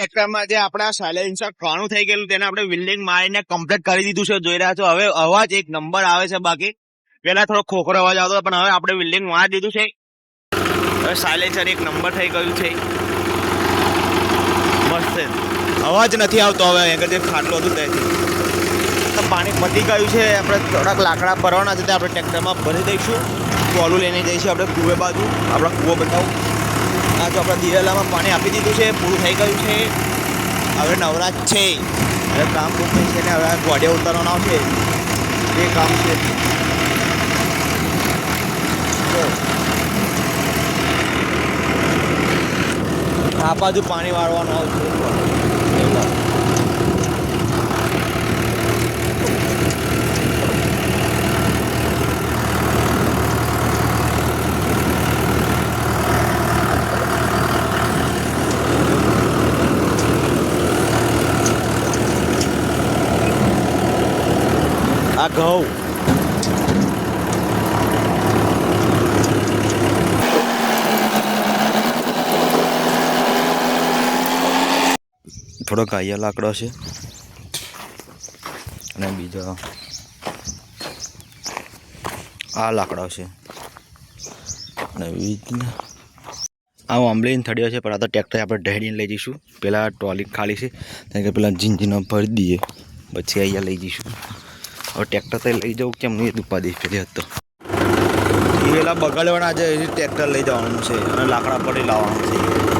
ટ્રેક્ટરમાં જે આપણા સાયલેન્સર ઘણું થઈ ગયેલું, તેને આપણે વિલ્ડિંગ મારીને કમ્પ્લીટ કરી દીધું છે, જોઈ રહ્યા છો. હવે અવાજ એક નંબર આવે છે બાકી. પેલા થોડો ખોખરો અવાજ આવતો પણ હવે આપણે બિલ્ડિંગ મારી દીધું છે. હવે સાયલેન્સર એક નંબર થઈ ગયું છે. મસ્ત. અવાજ નથી આવતો હવે આગળ જે ખાટલું હતું ત્યાંથી તો પાણી પતી ગયું છે. આપણે થોડાક લાકડા ભરવાના છે તે આપણે ટ્રેક્ટરમાં ભરી દઈશું. કોલું લઈને જઈશું આપણે કુવે બાજુ. આપણા કૂવો બતાવું. આ તો આપણા દિવેલામાં પાણી આપી દીધું છે, પૂરું થઈ ગયું છે. હવે નવરાત છે. હવે કામ પૂરું છે ને હવે ગોડિયા ઉતારવાનું આવશે એ કામ છે. આ બાજુ પાણી વાળવાનું આવશે આ ઘઉં થોડો કાયા લાકડો છે. અને બીજો આ લાકડો છે. અને બીજ આ આંબલીને થડ્યો છે, પણ આ તો ટ્રેક્ટર આપણે ઢેડીને લઈ જઈશું. પહેલાં ટ્રોલી ખાલી છે, કારણ કે પેલા જીંજીનો ભરી દઈએ. પછી અહીંયા લઈ જઈશું. હવે ટ્રેક્ટર તો લઈ જવું કેમ? નહીં ઉપાધિ પેલી હતો. એ પેલા બગાડવાના આજે ટ્રેક્ટર લઈ જવાનું છે અને લાકડા પડી લાવવાનું છે.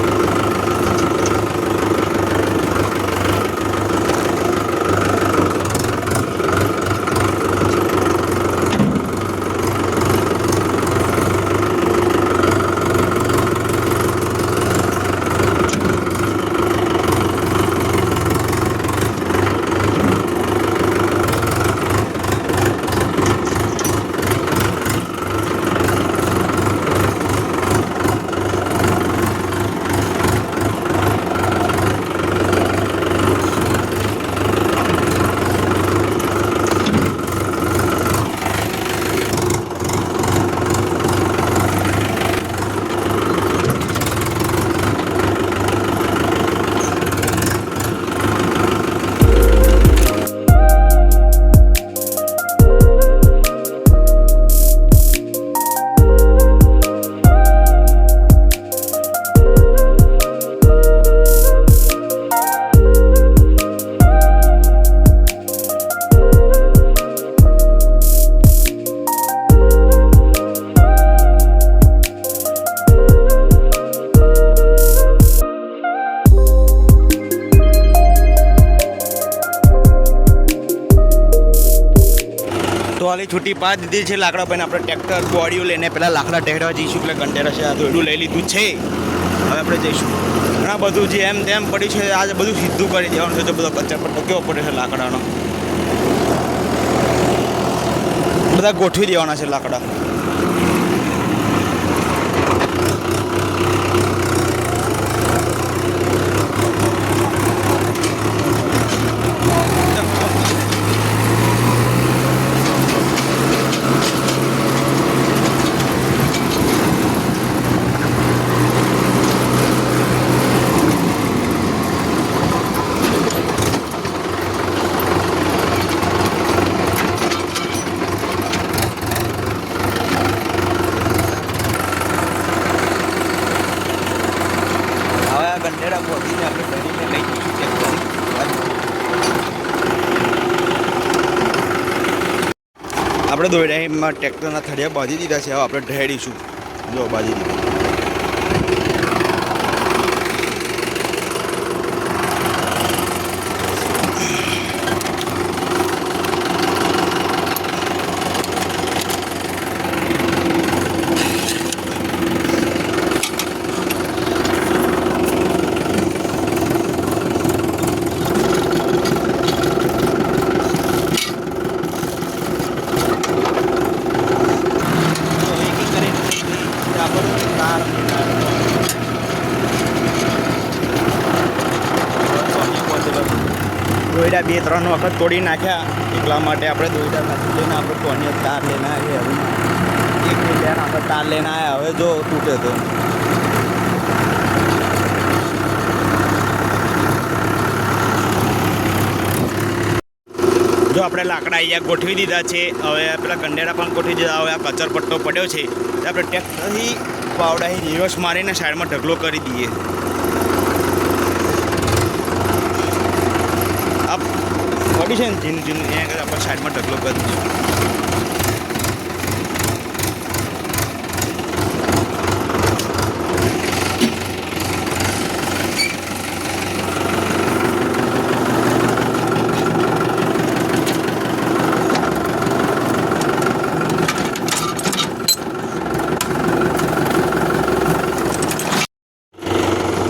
ટોલી છૂટી પા દીધી છે લાકડા ભાઈને આપણે ટ્રેક્ટર બોડીઓ લઈને પહેલાં લાકડા ટેકડવા જઈશું. એટલે કંટેનર છે, આ દોરડું લઈ લીધું છે. હવે આપણે જઈશું. ઘણા બધું જે એમ તેમ પડ્યું છે આજે બધું સીધું કરી દેવાનું છે. તો બધો કચર પટ્ટો કેવો પડે છે લાકડાનો? બધા ગોઠવી દેવાના છે લાકડા હવે ગંડેડા પહોંચીને આપણે કરીને લઈ જઈશું ટ્રેક્ટર આપણે દોરડામાં ટ્રેક્ટરના થડિયા બાંધી દીધા છે. હવે આપણે ઢેડીશું જો બાંધી દીધા. દોયડા બે ત્રણ વખત તોડી નાખ્યા. એકલા માટે આપણે દોયડા નથી લઈને આપણે કોને તાર લઈને આવ્યા હવે એક બે આપણે તાર લઈને આવ્યા હવે જો તૂટે તો. જો આપણે લાકડા અહીંયા ગોઠવી દીધા છે. હવે પેલા ગંડેરા પણ ગોઠવી દીધા. હવે આ કચર પટ્ટો પડ્યો છે. આપણે ટેક્ટરથી પાવડાથી રિવર્સ મારીને સાઈડમાં ઢગલો કરી દઈએ. પડ્યું છે ને જીન જીન એના આગળ આપણે સાઈડમાં ઢગલો કરી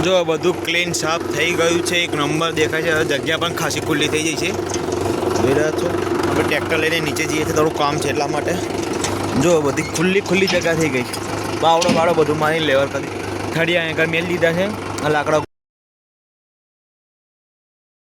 જો બધું ક્લીન સાફ થઈ ગયું છે, એક નંબર દેખાય છે જગ્યા પણ ખાસી ખુલ્લી થઈ ગઈ છે. જોઈ રહ્યા છો. આપણે ટ્રેક્ટર લઈને નીચે જઈએ છીએ, થોડું કામ છે એટલા માટે. જો, બધી ખુલ્લી ખુલ્લી જગ્યા થઈ ગઈ. બાવડો બાવડો બધું મારી લેવલ કરી. થડિયા આગળ મેલ દીધા છે. લાકડા